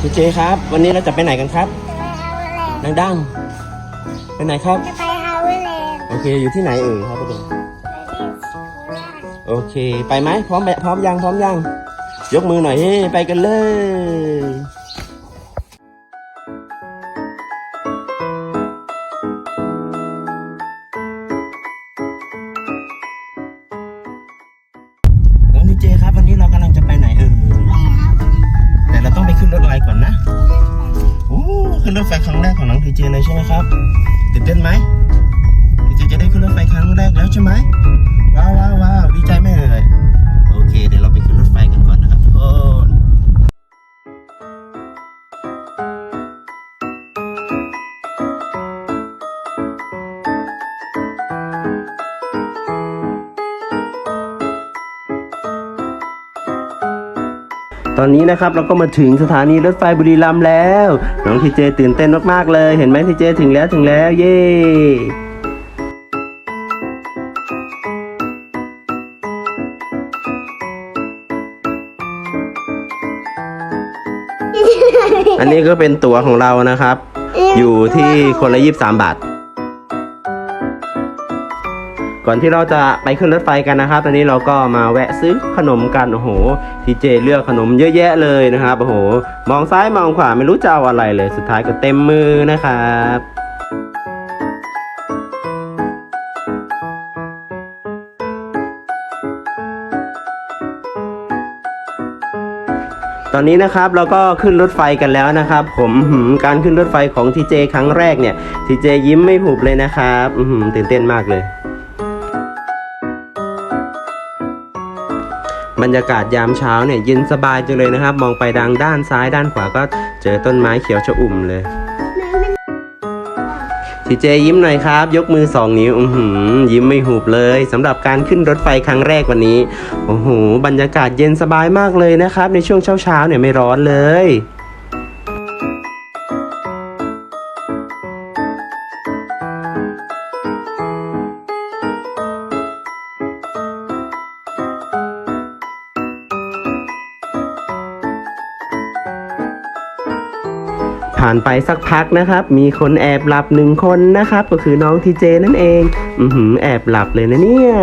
พี่เจครับ วันนี้เราจะไปไหนกันครับดังๆไปไหนครับ จะไปฮาวเวอร์แลนด์โอเคอยู่ที่ไหนเอ่ยครับพี่เจไปที่โคราชโอเค ไปไหมพร้อมไปพร้อมยังพร้อมยังยกมือหน่อยเฮ้ไปกันเลย ขึ้นรถไฟครั้งแรกของน้องทีเจเลยใช่ไหมครับตื่นเต้นไหมทีเจจะได้ขึ้นรถไฟครั้งแรกแล้วใช่ไหมว้าวว้าวว้าวดีใจไหมเลยโอเค เดี๋ยวเราไปขึ้นรถไฟกันก่อนนะครับทุกคน ตอนนี้นะครับเราก็มาถึงสถานีรถไฟบุรีรัมย์แล้ว น้องทีเจตื่นเต้นมากๆเลย เห็นไหมทีเจถึงแล้วถึงแล้วเย้อันนี้ก็เป็นตั๋วของเรานะครับ อยู่ที่คนละยี่สามบาท ก่อนที่เราจะไปขึ้นรถไฟกันนะครับ ตอนนี้เราก็มาแวะซื้อขนมกันโอ้โหทีเจเลือกขนมเยอะแยะเลยนะครับโอ้โหมองซ้ายมองขวาไม่รู้จะเอาอะไรเลย สุดท้ายก็เต็มมือนะครับตอนนี้นะครับเราก็ขึ้นรถไฟกันแล้วนะครับ ผมการขึ้นรถไฟของทีเจครั้งแรกเนี่ยทีเจยิ้มไม่หุบเลยนะครับตื่นเต้นมากเลย บรรยากาศยามเช้าเนี่ยเย็นสบายจังเลยนะครับ มองไปดังด้านซ้ายด้านขวาก็เจอต้นไม้เขียวชอุ่มเลยทีเจยิ้มหน่อยครับ ยกมือสองนิ้วยิ้มไม่หุบเลยสำหรับการขึ้นรถไฟครั้งแรกวันนี้ โอ้โห บรรยากาศเย็นสบายมากเลยนะครับ ในช่วงเช้าๆเนี่ยไม่ร้อนเลยานไปสักพักนะครับ มีคนแอบหลับหนึ่งคนนะครับ ก็คือน้องทีเจนั่นเอง อือหือแอบหลับเลยนะเนี่ย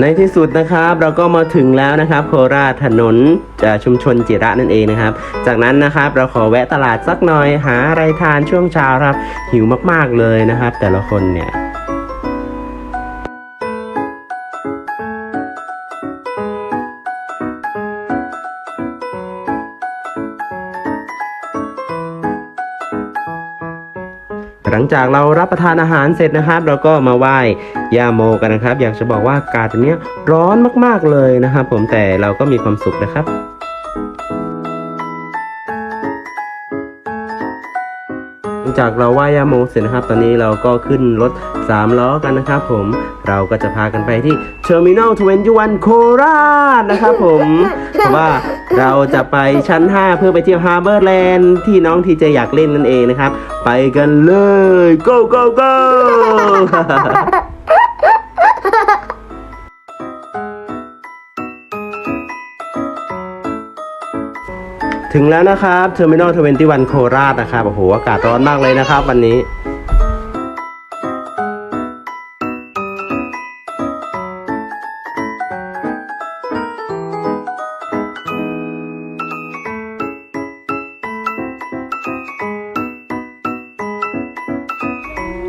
ในที่สุดนะครับเราก็มาถึงแล้วนะครับ โคราชถนนจะชุมชนจิระนั่นเองนะครับ จากนั้นนะครับเราขอแวะตลาดสักหน่อยหาอะไรทานช่วงเช้าครับ หิวมากๆเลยนะครับ แต่ละคนเนี่ย งจากเรารับประทานอาหารเสร็จนะครับ เราก็มาไหว้ย่าโมกันนะครับ อยากจะบอกว่าอากาศตรงเนี้ยร้อนมากๆเลยนะครับ ผมแต่เราก็มีความสุขนะครับ จากเราไหว้ย่าโมเสร็จนะครับ ตอนนี้เราก็ขึ้นรถ 3 ล้อกันนะครับผมเราก็จะพากันไปที่ Terminal 21โคราชนะครับผมเพราะว่าเราจะไปชั้น 5 เพื่อไปเที่ยวฮาร์เบอร์แลนด์ที่น้องทีเจอยากเล่นนั่นเองนะครับ ไปกันเลย go go go ถึงแล้วนะครับ Terminal 21โคราชนะครับ โอ้โห อากาศร้อนมากเลยนะครับวันนี้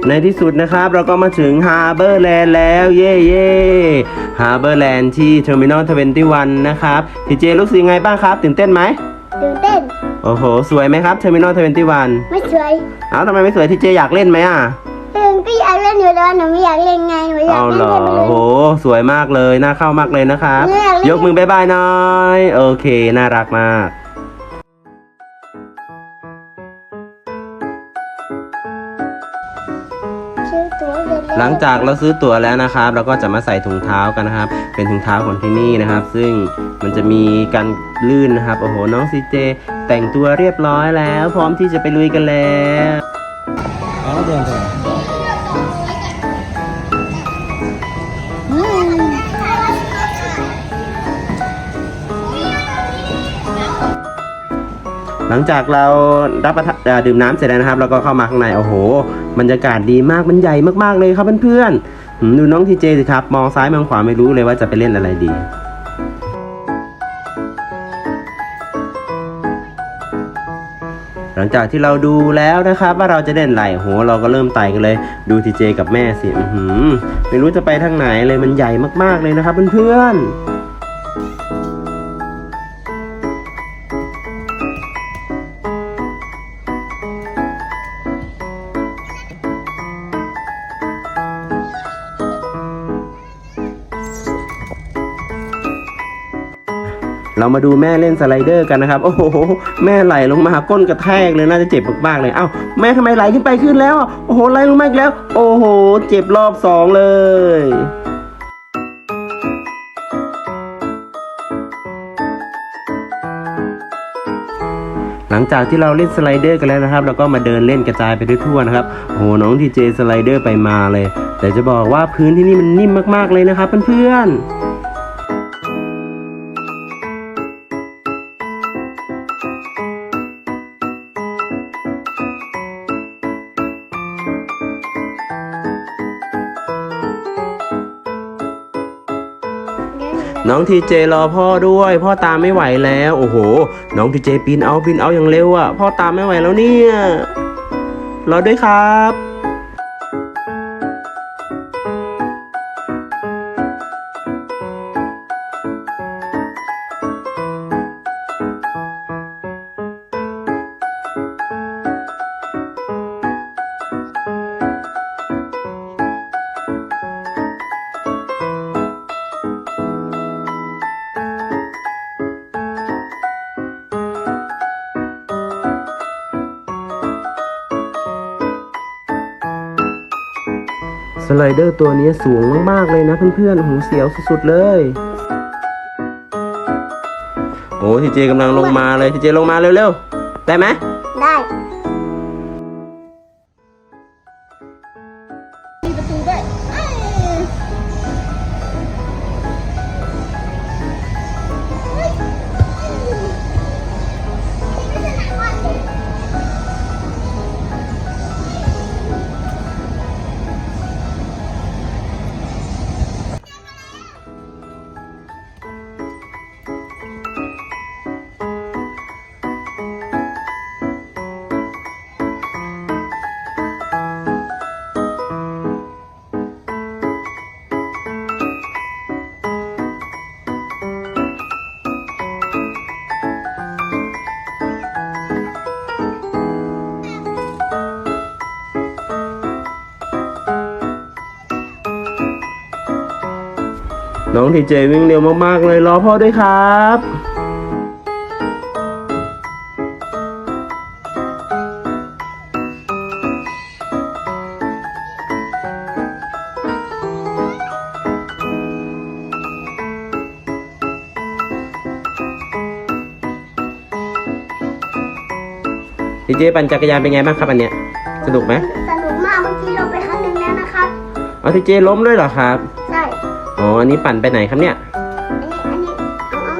ในที่สุดนะครับเราก็มาถึงฮาร์เบอร์แลนด์แล้ว เย่เย่ฮาร์เบอร์แลนด์ที่ Terminal 21นตี้วันนะครับทีเจรู้สึกยังไงบ้างครับ ตื่นเต้นไหม โอ้โห สวยไหมครับ Terminal 21ไม่สวยเอ้าทำไมไม่สวยทีเจอยากเล่นไหมอะเล่นก็อยากเล่นอยู่แต่ว่าหนูไม่อยากเล่นไงหนูอยากเอาเล่นเหรอเล่นไปเลโอ้ยโหสวยมากเลยน่าเข้ามากเลยนะครับ ไม่อยากเล่น ยกมือบายบายหน่อย โอเคน่ารักมากซื้อตั๋วเสร็จแล้วหลังจากเราซื้อตั๋วแล้วนะครับ เราก็จะมาใส่ถุงเท้ากันนะครับ เป็นถุงเท้าของที่นี่นะครับ ซึ่งมันจะมีการลื่นนะครับโอ้โหน้องซีเจ แต่งตัวเรียบร้อยแล้ว พร้อมที่จะไปลุยกันแล้วแล้วเดินไปหลังจากเรารับประทานดื่มน้ำเสร็จแล้วนะครับ เราก็เข้ามาข้างในโอ้โหบรรยากาศดีมากมันใหญ่มากๆเลยครับเพื่อนๆดูน้องทีเจสิครับ มองซ้ายมองขวาไม่รู้เลยว่าจะไปเล่นอะไรดี หลังจากที่เราดูแล้วนะครับ ว่าเราจะเล่นไหลโหเราก็เริ่มไต่กันเลย ดูทีเจกับแม่สิไม่รู้จะไปทางไหนเลยมันใหญ่มากๆเลยนะครับเพื่อนๆ เรามาดูแม่เล่นสไลเดอร์กันนะครับ โอ้โห แม่ไหลลงมาก้นกระแทกเลยน่าจะเจ็บมากๆเลย เอ้าแม่ทำไมไหลขึ้นไปขึ้นแล้วอะโอ้โหไหลลงมาอีกแล้ว โอ้โห เจ็บรอบสองเลยหลังจากที่เราเล่นสไลเดอร์กันแล้วนะครับ เราก็มาเดินเล่นกระจายไปทั่วๆนะครับโอ้โหน้องทีเจสไลเดอร์ไปมาเลย แต่จะบอกว่าพื้นที่นี่มันนิ่มมากๆเลยนะครับเพื่อนๆ น้องทีเจรอพ่อด้วย พ่อตามไม่ไหวแล้ว โอ้โห น้องทีเจปีนเอาปีนเอาอย่างเร็วอะ่ะ พ่อตามไม่ไหวแล้วเนี่ย รอด้วยครับ สไลเดอร์ตัวนี้สูงมากๆเลยนะเพื่อนๆ หูเสียวสุดๆเลยโอ้ทีเจกำลังลงมาเลยทีเจลงมาเร็วๆ ได้ไหมได้ น้องทีเจวิ่งเร็วมากๆเลยรอพ่อด้วยครับทีเจปั่นจักรยานเป็นไงบ้างครับอันเนี้ยสนุกไหมสนุกมากเมื่อกี้เราไปครั้งหนึ่งแล้วนะครับเอาทีเจล้มด้วยเหรอครับใช่ อ๋ออันนี้ปั่นไปไหนครับเนี่ยอันนี้อันนี้เอาเอา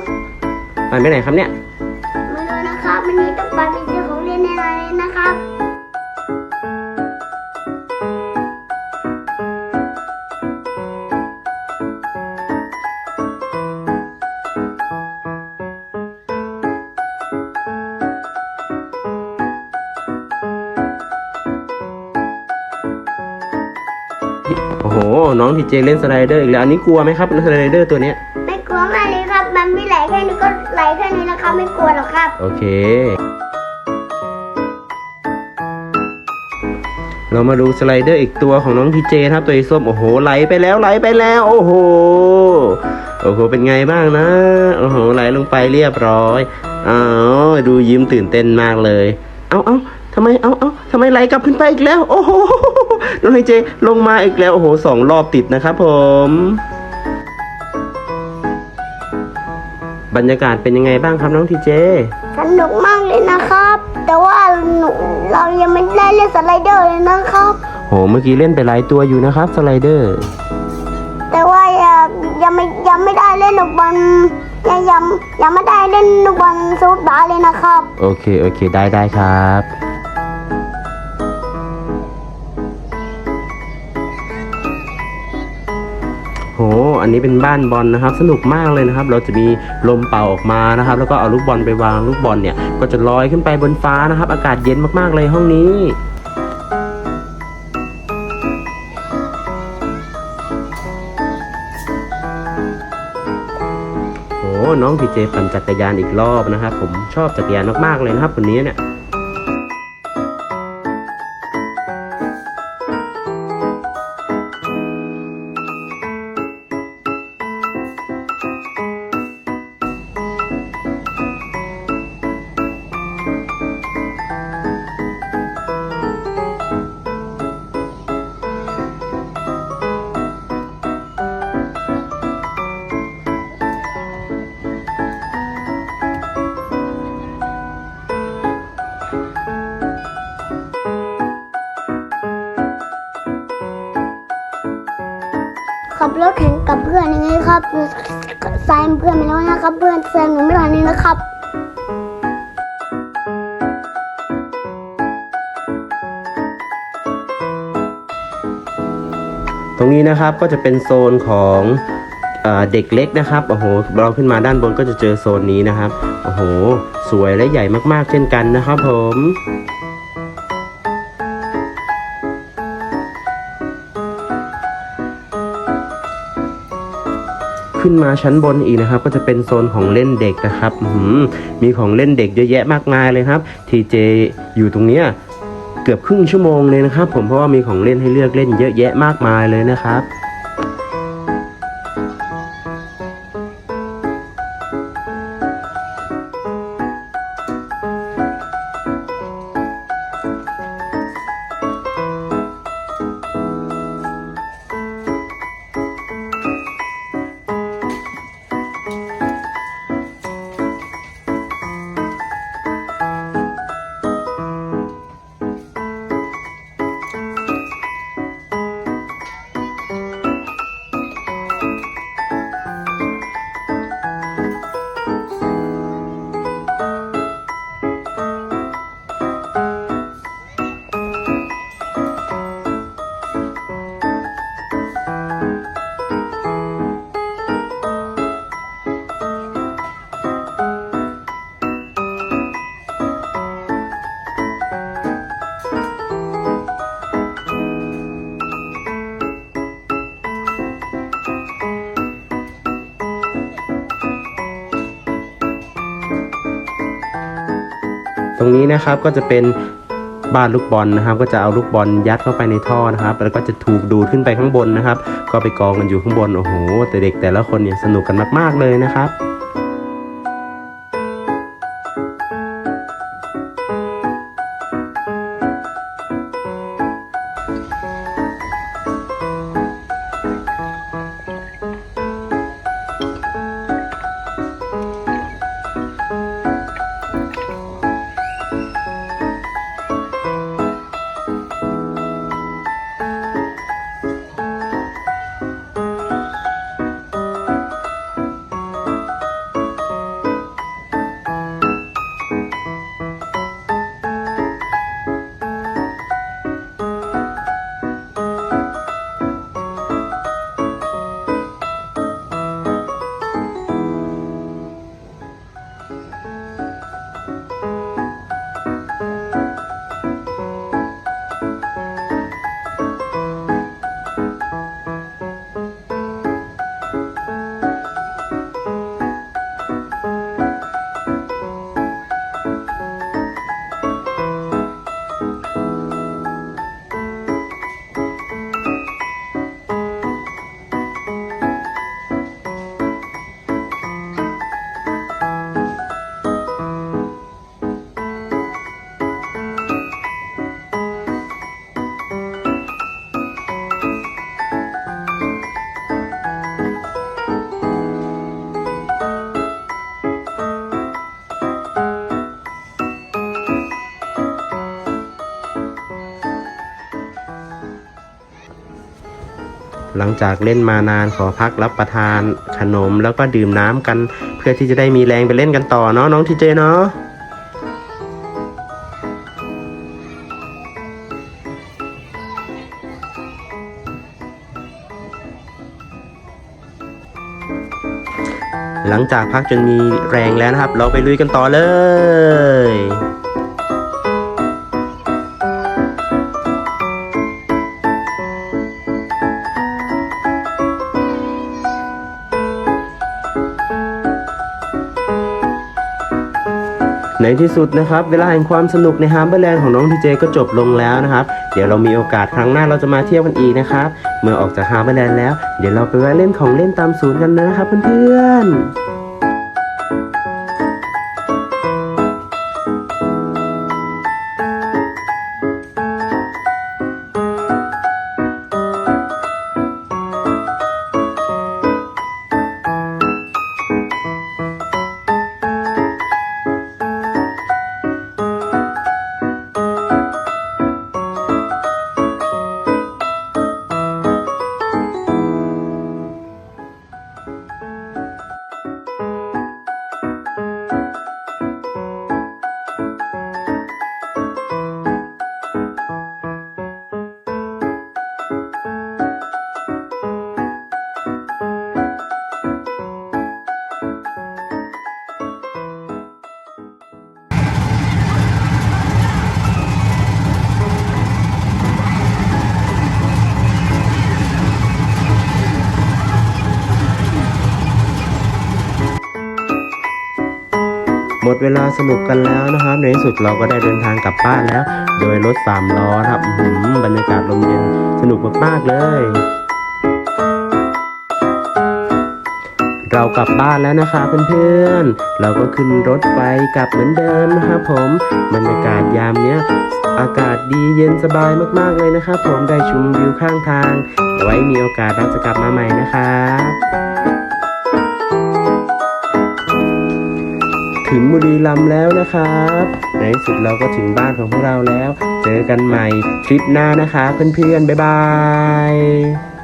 ปั่นไปไหนครับเนี่ย น้องทีเจเล่นสไลเดอร์อีกแล้วอันนี้กลัวไหมครับสไลเดอร์ตัวเนี้ยไม่กลัวมากเลยครับ มันไม่ไหลแค่นี้ก็ไหลแค่นี้นะครับไม่กลัวหรอกครับ โอเค เรามาดูสไลเดอร์อีกตัวของน้องทีเจนะครับตัวไอ้ส้มโอ้โหไหลไปแล้วไหลไปแล้ว โอ้โหโอ้โหเป็นไงบ้างนะโอ้โหไหลลงไปเรียบร้อยอ้าวดูยิ้มตื่นเต้นมากเลย เอาเอา ทำไม เอาเอาทำไมไหลกลับขึ้นไปอีกแล้ว โอ้โห น้องทีเจลงมาอีกแล้ว โอ้โหสองรอบติดนะครับผม บรรยากาศเป็นยังไงบ้างครับน้องทีเจ สนุกมากเลยนะครับ แต่ว่าหนูเรายังไม่ได้เล่นสไลเดอร์เลยนะครับ โห เมื่อกี้เล่นไปหลายตัวอยู่นะครับสไลเดอร์ แต่ว่ายังยังไม่ยังไม่ได้เล่นหรอกบอลยังยังยังยังไม่ได้เล่นลูกบอลซูดบาสเลยนะครับ โอเค โอเค ได้ได้ครับ อันนี้เป็นบ้านบอลนะครับ สนุกมากเลยนะครับ เราจะมีลมเป่าออกมานะครับ แล้วก็เอาลูกบอลไปวางลูกบอลเนี่ยก็จะลอยขึ้นไปบนฟ้านะครับ อากาศเย็นมากๆเลยห้องนี้โอ้น้องพีเจปั่นจักรยานอีกรอบนะครับ ผมชอบจักรยานมากๆเลยนะครับคนนี้เนี่ย พื่อนยังไงครับแซงเพื่อนไปแล้วนะครับ เพื่อนแซงหนูไม่ทันเลยนะครับตรงนี้นะครับก็จะเป็นโซนของเอเด็กเล็กนะครับโอ้โหเราขึ้นมาด้านบนก็จะเจอโซนนี้นะครับโอ้โห สวยและใหญ่มากๆเช่นกันนะครับผม ขึ้นมาชั้นบนอีกนะครับ ก็จะเป็นโซนของเล่นเด็กนะครับมีของเล่นเด็กเยอะแยะมากมายเลยครับทีเจอยู่ตรงเนี้ยเกือบครึ่งชั่วโมงเลยนะครับ ผมเพราะว่ามีของเล่นให้เลือกเล่นเยอะแยะมากมายเลยนะครับ นะครับ ก็จะเป็นบ้านลูกบอลนะครับ ก็จะเอาลูกบอลยัดเข้าไปในท่อนะครับ แล้วก็จะถูกดูดขึ้นไปข้างบนนะครับ ก็ไปกองกันอยู่ข้างบนโอ้โหแต่เด็กแต่ละคนเนี่ยสนุกกันมาก ๆเลยนะครับ หลังจากเล่นมานานขอพักรับประทานขนมแล้วก็ดื่มน้ำกัน เพื่อที่จะได้มีแรงไปเล่นกันต่อเนาะน้องทีเจเนาะหลังจากพักจนมีแรงแล้วนะครับ เราไปลุยกันต่อเลย ในที่สุดนะครับ เวลาแห่งความสนุกในฮาร์เบอร์แลนด์ของน้องทีเจก็จบลงแล้วนะครับ เดี๋ยวเรามีโอกาสครั้งหน้าเราจะมาเที่ยวกันอีกนะครับ เมื่อออกจากฮาร์เบอร์แลนด์แล้ว เดี๋ยวเราไปแวะเล่นของเล่นตามศูนย์กันนะครับเพื่อนๆ ดเวลาสนุกกันแล้วนะครับ ในที่สุดเราก็ได้เดินทางกลับบ้านแล้ว โดยรถสามล้อครับหือบรรยากาศลมเย็นสนุกมากๆเลยเรากลับบ้านแล้วนะคะเพื่อนๆ เราก็ขึ้นรถไฟกลับเหมือนเดิมนะครับผมบรรยากาศยามเนี้ย อากาศดีเย็นสบายมากๆเลยนะครับผมได้ชมวิวข้างทาง ไว้มีโอกาสเราจะกลับมาใหม่นะครั ถึงบุรีรัมย์แล้วนะครับ ในที่สุดเราก็ถึงบ้านของพวกเราแล้ว เจอกันใหม่คลิปหน้านะคะ เพื่อนๆ บ๊ายบาย